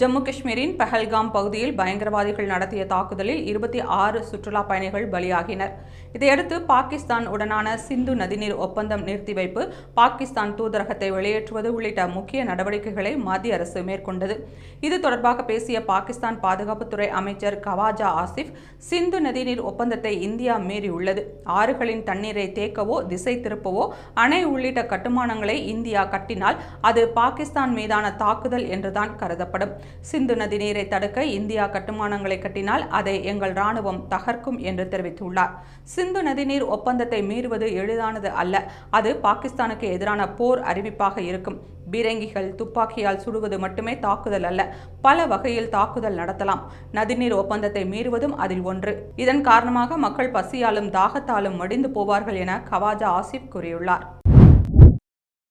Jammu காஷ்மீரின் பஹல்காம் பகுதியில் பயங்கரவாதிகள் நடத்திய தாக்குதலில் இருபத்தி ஆறு சுற்றுலா பயணிகள் பலியாகினர். இதையடுத்து பாகிஸ்தான் உடனான சிந்து நதிநீர் ஒப்பந்தம் நிறுத்தி வைப்பு பாகிஸ்தான் தூதரகத்தை வெளியேற்றுவது உள்ளிட்ட முக்கிய நடவடிக்கைகளை மத்திய அரசு மேற்கொண்டது. இது தொடர்பாக பேசிய பாகிஸ்தான் பாதுகாப்புத்துறை அமைச்சர் கவாஜா ஆசிப் சிந்து நதிநீர் ஒப்பந்தத்தை இந்தியா மீறியுள்ளது. ஆறுகளின் தண்ணீரை தேக்கவோ திசை திருப்பவோ அணை உள்ளிட்ட கட்டுமானங்களை இந்தியா கட்டினால் அது பாகிஸ்தான் மீதான தாக்குதல் என்றுதான் கருதப்படும். சிந்து நதி நீரை தடுக்க இந்தியா கட்டுமானங்களை கட்டினால் அதை எங்கள் ராணுவம் தகர்க்கும் என்று தெரிவித்துள்ளார். சிந்து நதிநீர் ஒப்பந்தத்தை மீறுவது எளிதானது அல்ல. அது பாகிஸ்தானுக்கு எதிரான போர் அறிவிப்பாக இருக்கும். பீரங்கிகள் துப்பாக்கியால் சுடுவது மட்டுமே தாக்குதல் அல்ல பல வகையில் தாக்குதல் நடத்தலாம். நதிநீர் ஒப்பந்தத்தை மீறுவதும் அதில் ஒன்று. இதன் காரணமாக மக்கள் பசியாலும் தாகத்தாலும் மடிந்து போவார்கள் என கவாஜா ஆசிப் கூறியுள்ளார்.